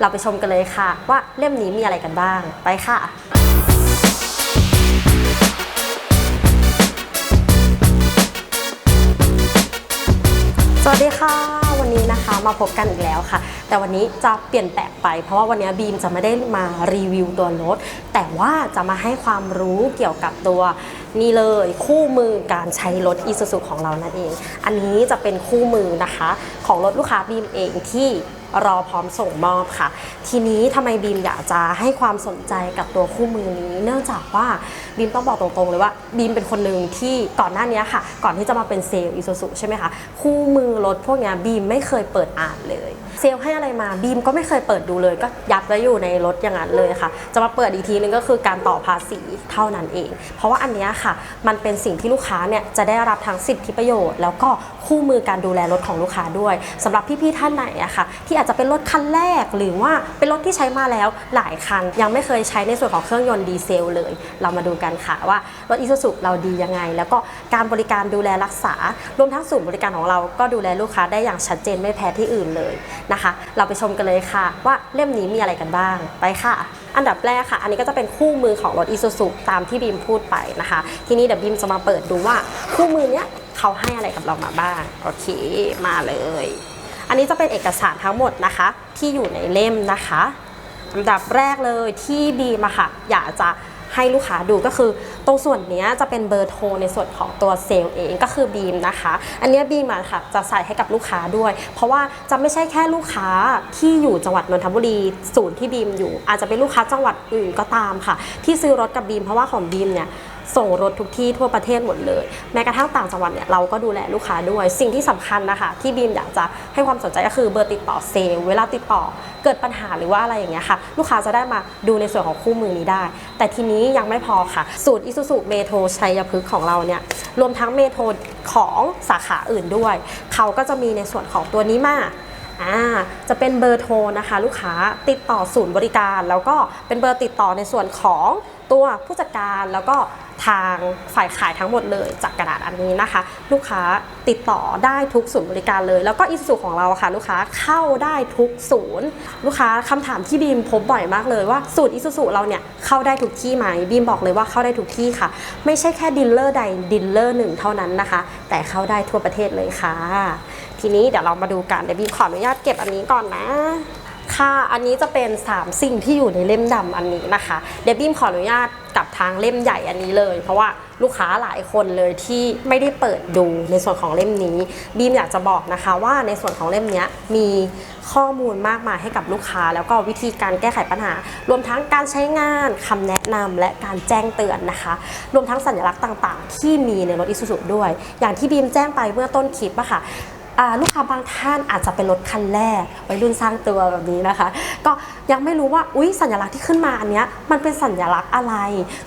เราไปชมกันเลยค่ะ ว่าเล่มนี้มีอะไรกันบ้าง ไปค่ะสวัสดีค่ะ วันนี้นะคะมาพบกันอีกแล้วค่ะ แต่วันนี้จะเปลี่ยนแปลกไป เพราะว่าวันนี้บีมจะไม่ได้มารีวิวตัวรถ แต่ว่าจะมาให้ความรู้เกี่ยวกับตัวนี่เลยคู่มือการใช้รถ i s u z u ของเรานั่นเอง อันนี้จะเป็นคู่มือนะคะ ของรถลูกค้าบีมเองที่ รอพร้อมส่งมอบค่ะ ทีนี้ทำไมบีมอยากจะให้ความสนใจกับตัวคู่มือนี้ เนื่องจากว่าบีมต้องบอกตรงๆเลยว่าบีมเป็นคนหนึ่งที่ก่อนหน้านี้ค่ะ ก่อนที่จะมาเป็นเซลล์อิซูซุใช่ไหมคะคู่มือรถพวกนี้บีมไม่เคยเปิดอ่านเลย เซลให้อะไรมาบีมก็ไม่เคยเปิดดูเลย ก็ยัดไว้อยู่ในรถอย่างนั้นเลยค่ะ จะมาเปิดอีกทีนึงก็คือการต่อภาษีเท่านั้นเอง เพราะว่าอันนี้ค่ะ มันเป็นสิ่งที่ลูกค้าเนี่ยจะได้รับทั้งสิทธิประโยชน์ แล้วก็คู่มือการดูแลรถของลูกค้าด้วยสำหรับพี่ๆท่านไหนอะค่ะ ที่อาจจะเป็นรถคันแรกหรือว่าเป็นรถที่ใช้มาแล้วหลายคัน ยังไม่เคยใช้ในส่วนของเครื่องยนต์ดีเซลเลย เรามาดูกันค่ะว่ารถอีซูซุเราดียังไง แล้วก็การบริการดูแลรักษารวมทั้งศูนย์บริการของเราก็ดูแลลูกค้าได้อย่างชัดเจนไม่แพ้ที่อื่นเลยนะคะ เราไปชมกันเลยค่ะ ว่าเล่มนี้มีอะไรกันบ้างไปค่ะ อันดับแรกค่ะ อันนี้ก็จะเป็นคู่มือของรถอีซูซุตามที่บีมพูดไปนะคะ ทีนี้เดี๋ยวบีมจะมาเปิดดูว่าคู่มือเนี้ยเขาให้อะไรกับเรามาบ้างโอเคมาเลย อันนี้จะเป็นเอกสารทั้งหมดนะคะ ที่อยู่ในเล่มนะคะอันดับแรกเลยที่บีมค่ะ อยากจะ ให้ลูกค้าดูก็คือตรงส่วนนี้จะเป็นเบอร์โทรในส่วนของตัวเซลล์เองก็คือบีมนะคะ อันนี้บีมอะค่ะจะใส่ให้กับลูกค้าด้วย เพราะว่าจะไม่ใช่แค่ลูกค้าที่อยู่จังหวัดนนทบุรีศูนย์ที่บีมอยู่ อาจจะเป็นลูกค้าจังหวัดอื่นก็ตามค่ะ ที่ซื้อรถกับบีมเพราะว่าของบีมเนี่ย ส่งรถทุกที่ทั่วประเทศหมดเลย แม้กระทั่งต่างจังหวัดเนี่ยเราก็ดูแลลูกค้าด้วย สิ่งที่สำคัญนะคะ ที่บีมอยากจะให้ความสนใจก็คือเบอร์ติดต่อเซลเวลาติดต่อเกิดปัญหาหรือว่าอะไรอย่างเงี้ยค่ะ ลูกค้าจะได้มาดูในส่วนของคู่มือนี้ได้ แต่ทีนี้ยังไม่พอค่ะ สูตรอิซูซุเมโทรชัยพฤกษ์ของเราเนี่ยรวมทั้งเมโทรของสาขาอื่นด้วย เขาก็จะมีในส่วนของตัวนี้มาอ่าจะเป็นเบอร์โทรนะคะ ลูกค้าติดต่อศูนย์บริการ แล้วก็เป็นเบอร์ติดต่อในส่วนของตัวผู้จัดการแล้วก็ ทางฝ่ายขายทั้งหมดเลยจากกระดาษอันนี้นะคะ ลูกค้าติดต่อได้ทุกศูนย์บริการเลย แล้วก็อิสุของเราค่ะ ลูกค้าเข้าได้ทุกศูนย์ ลูกค้าคำถามที่บีมพบบ่อยมากเลยว่าสูตรอิสุเราเนี่ยเข้าได้ทุกที่ไหมบีมบอกเลยว่าเข้าได้ทุกที่ค่ะ ไม่ใช่แค่ดีลเลอร์ใดดีลเลอร์หนึ่งเท่านั้นนะคะ แต่เข้าได้ทั่วประเทศเลยค่ะ ทีนี้เดี๋ยวเรามาดูกันเดี๋ยวบีมขออนุญาตเก็บอันนี้ก่อนนะ ค่ะอันนี้จะเป็น 3 สิ่งที่อยู่ในเล่มดำอันนี้นะคะ เดบีมขออนุญาตกับทางเล่มใหญ่อันนี้เลย เพราะว่าลูกค้าหลายคนเลยที่ไม่ได้เปิดดูในส่วนของเล่มนี้ บีมอยากจะบอกนะคะว่าในส่วนของเล่มนี้มีข้อมูลมากมายให้กับลูกค้า แล้วก็วิธีการแก้ไขปัญหา รวมทั้งการใช้งานคำแนะนำและการแจ้งเตือนนะคะ รวมทั้งสัญลักษณ์ต่างๆ ที่มีในรถอิซูซุด้วย อย่างที่บีมแจ้งไปเมื่อต้นคลิปอะค่ะอ่า ลูกค้าบางท่านอาจจะเป็นรถคันแรกวัยรุ่นสร้างตัวแบบนี้นะคะ ก็ยังไม่รู้ว่าอุ๊ยสัญลักษณ์ที่ขึ้นมาอันเนี้ยมันเป็นสัญลักษณ์อะไร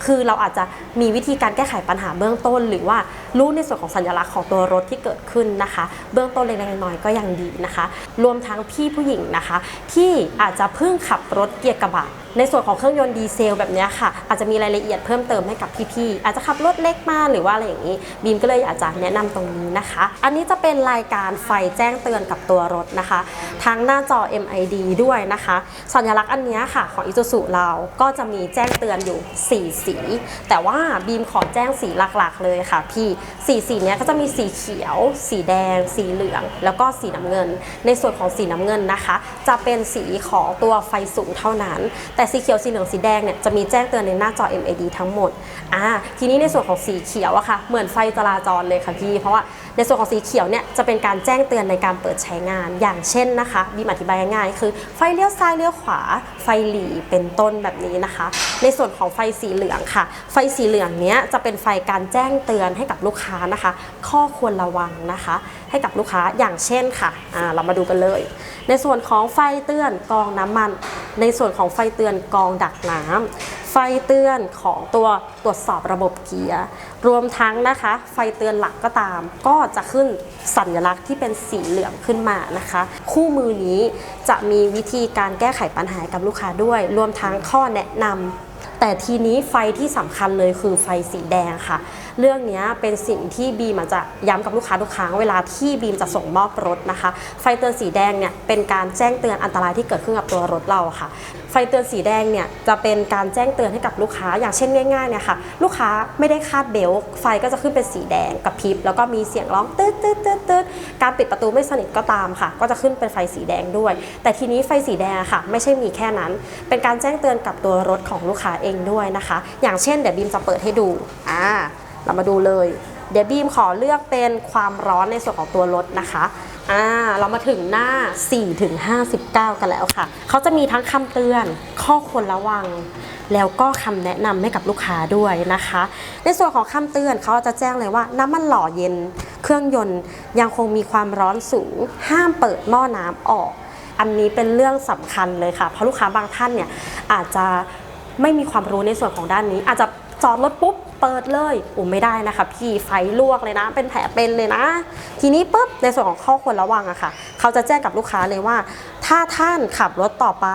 คือเราอาจจะมีวิธีการแก้ไขปัญหาเบื้องต้น หรือว่ารู้ในส่วนของสัญลักษณ์ของตัวรถที่เกิดขึ้นนะคะ เบื้องต้นเล็กๆน้อยๆก็ยังดีนะคะ รวมทั้งพี่ผู้หญิงนะคะ ที่อาจจะเพิ่งขับรถเกียร์กระบะ ในส่วนของเครื่องยนต์ดีเซลแบบนี้ค่ะ อาจจะมีรายละเอียดเพิ่มเติมให้กับพี่ๆอาจจะขับรถเล็กมาหรือว่าอะไรอย่างนี้ บีมก็เลยอยากจะแนะนำตรงนี้นะคะ อันนี้จะเป็นรายการไฟแจ้งเตือนกับตัวรถนะคะ ทั้งหน้าจอ MID ด้วยนะคะ สัญลักษณ์อันนี้ค่ะของ Isuzu เราก็จะมีแจ้งเตือนอยู่ 4 สี แต่ว่าบีมขอแจ้งสีหลักๆเลยค่ะพี่สีสีนี้ก็จะมีสีเขียว สีแดง สีเหลือง แล้วก็สีน้ำเงิน ในส่วนของสีน้ำเงินนะคะ จะเป็นสีของตัวไฟสูงเท่านั้น แต่แต่สีเขียวสีเหลืองสีแดงเนี่ยจะมีแจ้งเตือนในหน้าจอ MAD ทั้งหมดอ่าทีนี้ในส่วนของสีเขียวอะค่ะเหมือนไฟจราจรเลยค่ะพี่เพราะว่าในส่วนของสีเขียวเนี่ยจะเป็นการแจ้งเตือนในการเปิดใช้งาน อย่างเช่นนะคะบีมอธิบายง่ายๆคือไฟเลี้ยวซ้ายเลี้ยวขวา ไฟหลีเป็นต้นแบบนี้นะคะ ในส่วนของไฟสีเหลืองค่ะ ไฟสีเหลืองเนี้ยจะเป็นไฟการแจ้งเตือนให้กับลูกค้านะคะ ข้อควรระวังนะคะ ให้กับลูกค้าอย่างเช่นค่ะอ่าเรามาดูกันเลย ในส่วนของไฟเตือนกองน้ำมัน ในส่วนของไฟเตือนกองดักน้ำไฟเตือนของตัวตรวจสอบระบบเกียร์ รวมทั้งนะคะ ไฟเตือนหลักก็ตาม ก็จะขึ้นสัญลักษณ์ที่เป็นสีเหลืองขึ้นมานะคะ คู่มือนี้จะมีวิธีการแก้ไขปัญหากับลูกค้าด้วย รวมทั้งข้อแนะนำแต่ทีนี้ไฟที่สำคัญเลยคือไฟสีแดงค่ะ เรื่องนี้เป็นสิ่งที่บีมาจะย้ำกับลูกค้าทุกครั้งเวลาที่บีมจะส่งมอบรถนะคะ ไฟเตือนสีแดงเนี่ยเป็นการแจ้งเตือนอันตรายที่เกิดขึ้นกับตัวรถเราค่ะ ไฟเตือนสีแดงเนี่ยจะเป็นการแจ้งเตือนให้กับลูกค้าอย่างเช่นง่ายๆเนี่ยค่ะลูกค้าไม่ได้คาดเบลต์ไฟก็จะขึ้นเป็นสีแดงกับพริบแล้วก็มีเสียงร้องตืดตืดตืดตืดการปิดประตูไม่สนิทก็ตามค่ะ ก็จะขึ้นเป็นไฟสีแดงด้วย แต่ทีนี้ไฟสีแดงค่ะ ไม่ใช่มีแค่นั้น เป็นการแจ้งเตือนกับตัวรถของลูกค้าเองด้วยนะคะ อย่างเช่นเดี๋ยวบีมจะเปิดให้ดูอ่า เรามาดูเลย เดี๋ยวบีมขอเลือกเป็นความร้อนในส่วนของตัวรถนะคะอ่าเรามาถึงหน้า 4 ถึง 59 กันแล้วค่ะ เขาจะมีทั้งคำเตือน ข้อควรระวัง แล้วก็คำแนะนำให้กับลูกค้าด้วยนะคะ ในส่วนของคำเตือนเขาจะแจ้งเลยว่าน้ำมันหล่อเย็น เครื่องยนต์ยังคงมีความร้อนสูง ห้ามเปิดหม้อน้ำออก อันนี้เป็นเรื่องสำคัญเลยค่ะ เพราะลูกค้าบางท่านเนี่ยอาจจะไม่มีความรู้ในส่วนของด้านนี้ อาจจะจอดรถปุ๊บ เปิดเลยโอ้ไม่ได้นะคะพี่ไฟลวกเลยนะ เป็นแผลเป็นเลยนะ ทีนี้ปุ๊บในส่วนของข้อควรระวังอะค่ะ เขาจะแจ้งกับลูกค้าเลยว่า ถ้าท่านขับรถต่อไป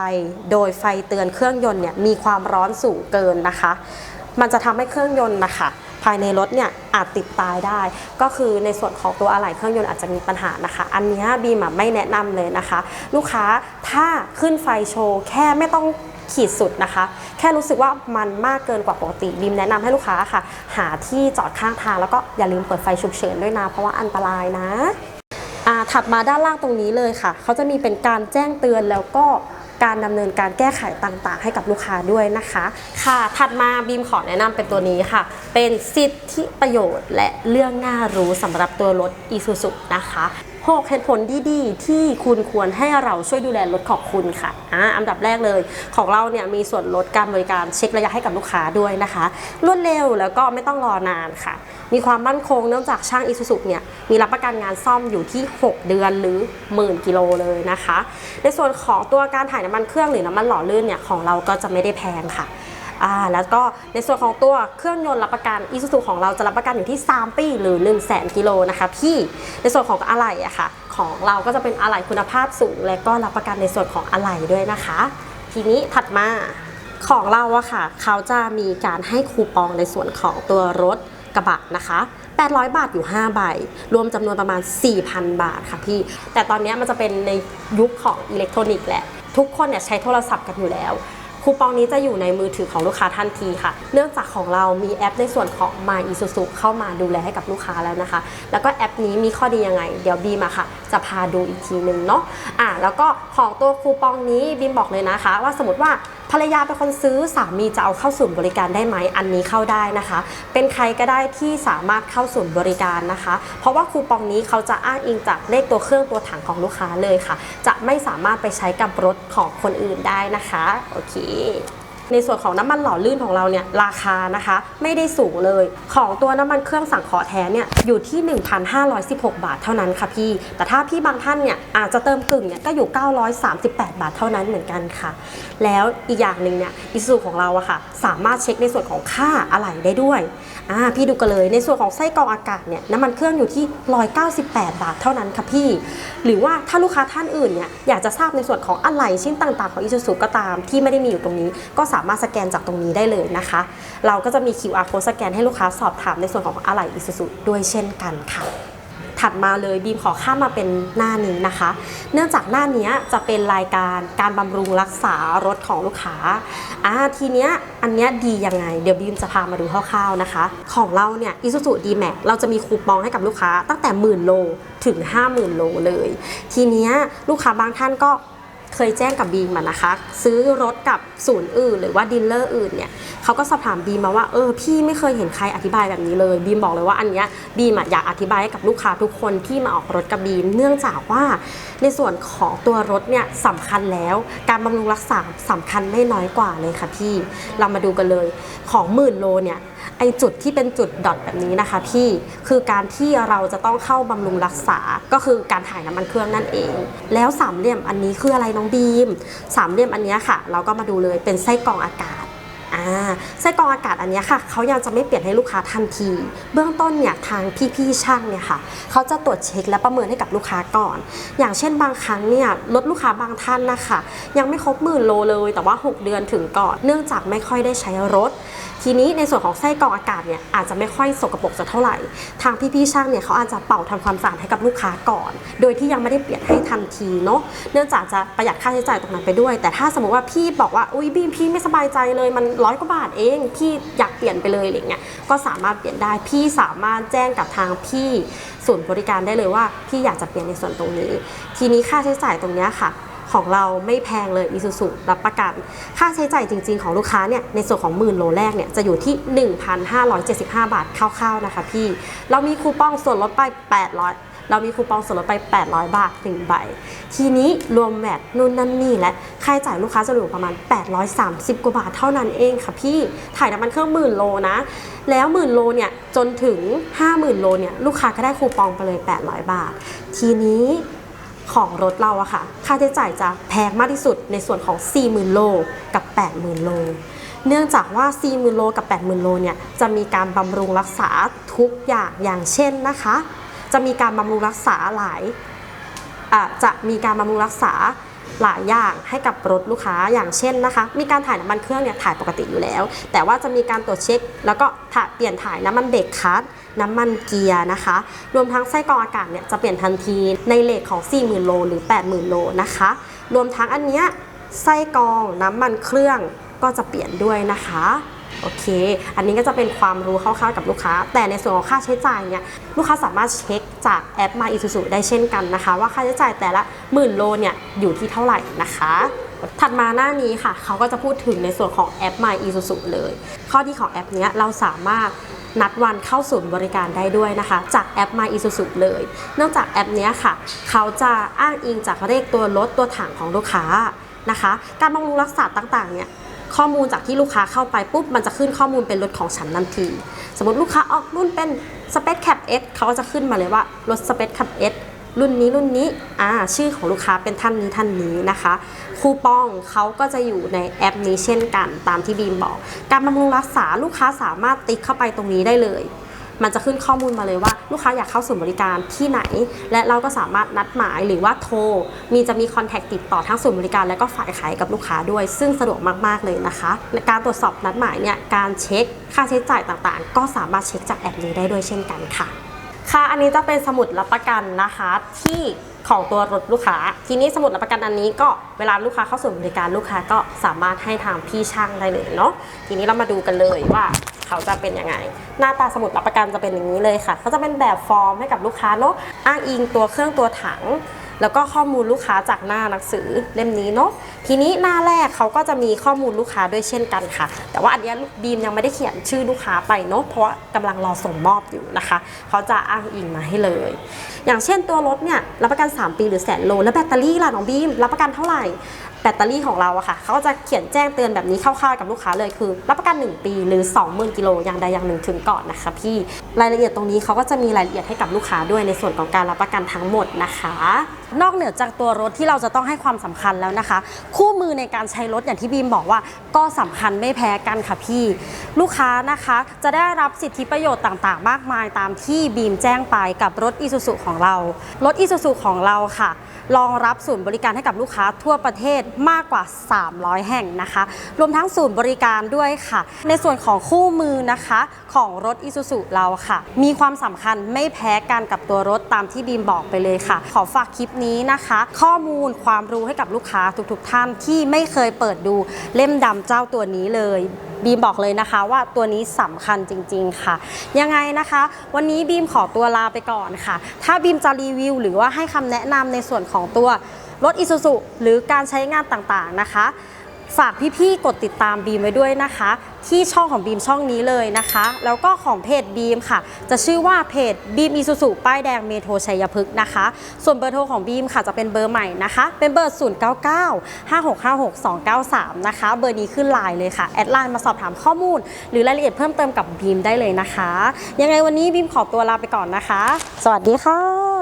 โดยไฟเตือนเครื่องยนต์เนี่ยมีความร้อนสูงเกินนะคะ มันจะทำให้เครื่องยนต์นะคะภายในรถเนี่ยอาจติดตายได้ ก็คือในส่วนของตัวอะไหล่เครื่องยนต์อาจจะมีปัญหานะคะ อันนี้บีมไม่แนะนำเลยนะคะ ลูกค้าถ้าขึ้นไฟโชว์แค่ไม่ต้อง ขีดสุดนะคะ แค่รู้สึกว่ามันมากเกินกว่าปกติบีมแนะนำให้ลูกค้าค่ะ หาที่จอดข้างทางแล้วก็อย่าลืมเปิดไฟฉุกเฉินด้วยนะ เพราะว่าอันตรายนะอ่าถัดมาด้านล่างตรงนี้เลยค่ะ เขาจะมีเป็นการแจ้งเตือนแล้วก็การดำเนินการแก้ไขต่างๆ ให้กับลูกค้าด้วยนะคะ ค่ะ ถัดมาบีมขอแนะนำเป็นตัวนี้ค่ะ เป็นสิทธิประโยชน์และเรื่องน่ารู้สำหรับตัวรถ Isuzu นะคะ 6 เหตุผลดีๆ ที่คุณควรให้เราช่วยดูแลรถของคุณค่ะอ่าอันดับแรกเลย ของเราเนี่ยมีส่วนลดการบริการเช็คระยะให้กับลูกค้าด้วยนะคะ รวดเร็วแล้วก็ไม่ต้องรอนานค่ะ มีความมั่นคงเนื่องจากช่าง Isuzu เนี่ยมีรับประกันงานซ่อมอยู่ที่ 6 เดือนหรือหมื่นกิโลเลยนะคะ ในส่วนของตัวการถ่ายน้ำมันเครื่องหรือน้ำมันหล่อลื่นเนี่ยของเราก็จะไม่ได้แพงค่ะ อ่าแล้วก็ในส่วนของตัวเครื่องยนต์รับประกัน Isuzu ของเราจะรับประกันอยู่ที่ 3 ปีหรือ 1 0 0 0 0แกิโลนะคะพี่ในส่วนของอะไหล่อะค่ะของเราก็จะเป็นอะไหล่คุณภาพสูง และก็รับประกันในส่วนของอะไหล่ด้วยนะคะ ทีนี้ถัดมาของเราอะค่ะ เขาจะมีการให้คูปองในส่วนของตัวรถกระบะนะคะ 800 บาทอยู่ 5 ใบ รวมจำนวนประมาณ 4,000 บาทค่ะพี่ แต่ตอนนี้มันจะเป็นในยุคของอิเล็กทรอนิกส์แหละ ทุกคนเนี่ยใช้โทรศัพท์กันอยู่แล้ว คูปองนี้จะอยู่ในมือถือของลูกค้าทันทีค่ะ เนื่องจากของเรามีแอปในส่วนของ My Isuzu เข้ามาดูแลให้กับลูกค้าแล้วนะคะ แล้วก็แอปนี้มีข้อดียังไง เดี๋ยวบีมาค่ะ จะพาดูอีกทีหนึ่งเนาะอะแล้วก็ของตัวคูปองนี้บีมบอกเลยนะคะ ว่าสมมติว่า ภรรยาเป็นคนซื้อสามีจะเอาเข้าศูนย์บริการได้ไหมอันนี้เข้าได้นะคะ เป็นใครก็ได้ที่สามารถเข้าศูนย์บริการนะคะ เพราะว่าคูปองนี้เขาจะอ้างอิงจากเลขตัวเครื่องตัวถังของลูกค้าเลยค่ะ จะไม่สามารถไปใช้กับรถของคนอื่นได้นะคะโอเค ในส่วนของน้ำมันหล่อลื่นของเราเนี่ยราคานะคะ ไม่ได้สูงเลย ของตัวน้ำมันเครื่องสังเคราะห์แท้เนี่ยอยู่ที่ 1,516 บาทเท่านั้นค่ะพี่ แต่ถ้าพี่บางท่านเนี่ยอาจจะเติมกึ่งเนี่ยก็อยู่ 938 บาทเท่านั้นเหมือนกันค่ะ แล้วอีกอย่างหนึ่งเนี่ยอิสูของเราอะค่ะสามารถเช็คในส่วนของค่าอะไหล่ได้ด้วย อ่าพี่ดูกันเลยในส่วนของไส้กรองอากาศเนี่ยน้ำมันเครื่องอยู่ที่ 198 บาทเท่านั้นค่ะพี่ หรือว่าถ้าลูกค้าท่านอื่นเนี่ยอยากจะทราบในส่วนของอะไหล่ชิ้นต่างๆของอิซูซูก็ตามที่ไม่ได้มีอยู่ตรงนี้ ก็สามารถสแกนจากตรงนี้ได้เลยนะคะ เราก็จะมี QR code สแกนให้ลูกค้าสอบถามในส่วนของอะไหล่อิซูซูด้วยเช่นกันค่ะ ถัดมาเลยบีมขอข้ามมาเป็นหน้านี้นะคะ เนื่องจากหน้านี้จะเป็นรายการการบำรุงรักษารถของลูกค้าอ่าทีเนี้ยอันเนี้ยดียังไง เดี๋ยวบีมจะพามาดูคร่าวๆนะคะ ของเราเนี่ยอิซูซูดีแม็เราจะมีคูปองให้กับลูกค้าตั้งแต่หมื่นโลถึง 50,000 โลเลย ทีเนี้ยลูกค้าบางท่านก็ เคยแจ้งกับบีมอะนะคะ ซื้อรถกับศูนย์อื่น หรือว่าดีลเลอร์อื่นเนี่ยเขาก็สอบถามบีมมาว่าเออพี่ไม่เคยเห็นใครอธิบายแบบนี้เลย บีมบอกเลยว่าอันเนี้ยบีมอะอยากอธิบายให้กับลูกค้าทุกคนที่มาออกรถกับบีม เนื่องจากว่าในส่วนของตัวรถเนี่ยสำคัญแล้ว การบำรุงรักษาสำคัญไม่น้อยกว่าเลยค่ะพี่เรามาดูกันเลยของหมื่นโลเนี่ยไอจุดที่เป็นจุดดอทแบบนี้นะคะพี่คือการที่เราจะต้องเข้าบำรุงรักษาก็คือการถ่ายน้ำมันเครื่องนั่นเอง แล้วสามเหลี่ยมอันนี้คืออะไรน้องบีม สามเหลี่ยมอันนี้ค่ะ เราก็มาดูเลยเป็นไส้กรองอากาศอ่าไส้กรองอากาศอันนี้ค่ะเขายังจะไม่เปลี่ยนให้ลูกค้าทันที เบื้องต้นเนี่ยทางพี่ๆช่างเนี่ยค่ะเขาจะตรวจเช็คและประเมินให้กับลูกค้าก่อน อย่างเช่นบางครั้งเนี่ยรถลูกค้าบางท่านนะคะยังไม่ครบหมื่นโลเลย แต่ว่า 6 เดือนถึงก่อน เนื่องจากไม่ค่อยได้ใช้รถ ทีนี้ในส่วนของไส้กรองอากาศเนี่ยอาจจะไม่ค่อยสกปรกสักเท่าไหร่ ทางพี่ๆช่างเนี่ยเขาอาจจะเป่าทำความสะอาดให้กับลูกค้าก่อน โดยที่ยังไม่ได้เปลี่ยนให้ทันทีเนาะ เนื่องจากจะประหยัดค่าใช้จ่ายตรงนั้นไปด้วย แต่ถ้าสมมติว่าพี่บอกว่า อุ้ยบีมพี่ไม่สบายใจเลยมันร้อยกว่าบาทเอง พี่อยากเปลี่ยนไปเลยอะไรเงี้ย ก็สามารถเปลี่ยนได้ พี่สามารถแจ้งกับทางพี่ศูนย์บริการได้เลยว่าพี่อยากจะเปลี่ยนในส่วนตรงนี้ ทีนี้ค่าใช้จ่ายตรงเนี้ยค่ะ ของเราไม่แพงเลยอีซูซูรับประกัน ค่าใช้จ่ายจริง ๆ ของลูกค้าเนี่ยในส่วนของหมื่นโลแรกเนี่ยจะอยู่ที่ 1,575 บาทคร่าวๆนะคะพี่ เรามีคูปองส่วนลดไป 800เรามีคูปองส่วนลดไป 800 บาทหนึ่งใบ ทีนี้รวมแวดนู่นนั่นนี่และค่าใช้จ่ายลูกค้าจะอยู่ประมาณ 830 กว่าบาทเท่านั้นเองค่ะพี่ ถ่ายน้ำมันเครื่องหมื่นโลนะ แล้วหมื่นโลเนี่ยจนถึง 50,000 โลเนี่ยลูกค้าก็ได้คูปองไปเลย 800 บาท ทีนี้ ของรถเราอะค่ะ ค่าใช้จ่ายจะแพงมากที่สุดในส่วนของ 40,000 โลกับ 80,000 โล เนื่องจากว่า 40,000 โลกับ 80,000 โลเนี่ยจะมีการบำรุงรักษาทุกอย่างอย่างเช่นนะคะ จะมีการบำรุงรักษาหลายะจะมีการบำรุงรักษา หลายอย่างให้กับรถลูกค้าอย่างเช่นนะคะ มีการถ่ายน้ำมันเครื่องเนี่ยถ่ายปกติอยู่แล้ว แต่ว่าจะมีการตรวจเช็ค แล้วก็ถ่ายเปลี่ยนถ่ายน้ำมันเบรกคัสน้ำมันเกียร์นะคะ รวมทั้งไส้กรองอากาศเนี่ยจะเปลี่ยนทันทีในเลทของ 40,000 โลหรือ 80,000 โลนะคะ รวมทั้งอันเนี้ยไส้กรองน้ำมันเครื่องก็จะเปลี่ยนด้วยนะคะ โอเค อันนี้ก็จะเป็นความรู้คร่าวๆกับลูกค้า แต่ในส่วนของค่าใช้จ่ายเนี่ยลูกค้าสามารถเช็คจากแอป My Isuzu ได้เช่นกันนะคะ ว่าค่าใช้จ่ายแต่ละหมื่นโลเนี่ยอยู่ที่เท่าไหร่นะคะถัดมาหน้านี้ค่ะ เขาก็จะพูดถึงในส่วนของแอป My Isuzu เลย ข้อดีของแอปนี้เราสามารถนัดวันเข้าศูนย์บริการได้ด้วยนะคะ จากแอป My Isuzu เลย นอกจากแอปนี้ค่ะ เขาจะอ้างอิงจากเลขตัวรถตัวถังของลูกค้านะคะ การบำรุงรักษาต่างๆเนี่ย ข้อมูลจากที่ลูกค้าเข้าไปปุ๊บมันจะขึ้นข้อมูลเป็นรถของฉันทันที สมมติลูกค้าออกรุ่นเป็นสเปซแคปเอสเขาก็จะขึ้นมาเลยว่ารถสเปซแคปเอสรุ่นนี้รุ่นนี้อ่าชื่อของลูกค้าเป็นท่านนี้ท่านนี้นะคะ คูปองเขาก็จะอยู่ในแอปนี้เช่นกันตามที่บีมบอก การบำรุงรักษาลูกค้าสามารถติ๊กเข้าไปตรงนี้ได้เลย มันจะขึ้นข้อมูลมาเลยว่าลูกค้าอยากเข้าศูนย์บริการที่ไหน และเราก็สามารถนัดหมายหรือว่าโทร มีจะมีคอนแทคติดต่อทั้งศูนย์บริการและก็ฝ่ายขายกับลูกค้าด้วย ซึ่งสะดวกมากๆเลยนะคะการตรวจสอบนัดหมายเนี่ยการเช็คค่าใช้จ่ายต่างๆ ก็สามารถเช็คจากแอปนี้ได้ด้วยเช่นกันค่ะ ค่ะ อันนี้จะเป็นสมุดรับประกันนะคะที่ของตัวรถลูกค้า ทีนี้สมุดรับประกันอันนี้ก็เวลาลูกค้าเข้าสู่บริการลูกค้าก็สามารถให้ทางพี่ช่างได้เลยเนาะ ทีนี้เรามาดูกันเลยว่าเขาจะเป็นยังไง หน้าตาสมุดรับประกันจะเป็นอย่างนี้เลยค่ะเขาจะเป็นแบบฟอร์มให้กับลูกค้าเนาะ อ้างอิงตัวเครื่องตัวถัง แล้วก็ข้อมูลลูกค้าจากหน้าหนังสือเล่มนี้เนาะทีนี้หน้าแรกเขาก็จะมีข้อมูลลูกค้าด้วยเช่นกันค่ะ แต่ว่าอันนี้บีมยังไม่ได้เขียนชื่อลูกค้าไปเนาะเพราะว่ากำลังรอส่งมอบอยู่นะคะ เขาจะอ้างอิงมาให้เลย อย่างเช่นตัวรถเนี่ยรับประกัน 3 ปีหรือแสนโล แล้วแบตเตอรี่ล่ะน้องบีมรับประกันเท่าไหร่แบตเตอรี่ของเราอะค่ะเขาจะเขียนแจ้งเตือนแบบนี้คร่าวๆกับลูกค้าเลยคือ รับประกัน 1 ปีหรือ 20,000กิโลอย่างใดอย่างหนึ่งถึงก่อนนะคะพี่รายละเอียดตรงนี้เขาก็จะมีรายละเอียดให้กับลูกค้าด้วยในส่วนของการรับประกันทั้งหมดนะคะนอกเหนือจากตัวรถที่เราจะต้องให้ความสำคัญแล้วนะคะ คู่มือในการใช้รถอย่างที่บีมบอกว่า ก็สำคัญไม่แพ้กันค่ะพี่ ลูกค้านะคะจะได้รับสิทธิประโยชน์ต่างๆ มากมายตามที่บีมแจ้งไปกับรถอีซูซูของเรา รถอีซูซูของเราค่ะ รองรับศูนย์บริการให้กับลูกค้าทั่วประเทศมากกว่า 300 แห่งนะคะ รวมทั้งศูนย์บริการด้วยค่ะ ในส่วนของคู่มือนะคะของรถอีซูซูเราค่ะ มีความสำคัญไม่แพ้กันกับตัวรถตามที่บีมบอกไปเลยค่ะ ขอฝากคลิปนี้นะคะ ข้อมูลความรู้ให้กับลูกค้าทุกๆทท่านที่ไม่เคยเปิดดูเล่มดำเจ้าตัวนี้เลยบีมบอกเลยนะคะว่าตัวนี้สำคัญจริง ๆ ค่ะ ยังไงนะคะ วันนี้บีมขอตัวลาไปก่อนค่ะ ถ้าบีมจะรีวิว หรือว่าให้คำแนะนำในส่วนของตัวรถ Isuzu หรือการใช้งานต่างๆนะคะ ฝากพี่ๆกดติดตามบีมไว้ด้วยนะคะ ที่ช่องของบีมช่องนี้เลยนะคะ แล้วก็ของเพจบีมค่ะ จะชื่อว่าเพจบีมอีซูซูป้ายแดงเมโทรชัยพฤกษ์นะคะ ส่วนเบอร์โทรของบีมค่ะจะเป็นเบอร์ใหม่นะคะ เป็นเบอร์ 0 9 9 5 6 5 6 2 9 3 นะคะ เบอร์นี้ขึ้นไลน์เลยค่ะ แอดไลน์มาสอบถามข้อมูล หรือรายละเอียดเพิ่มเติมกับบีมได้เลยนะคะ ยังไงวันนี้บีมขอตัวลาไปก่อนนะคะ สวัสดีค่ะ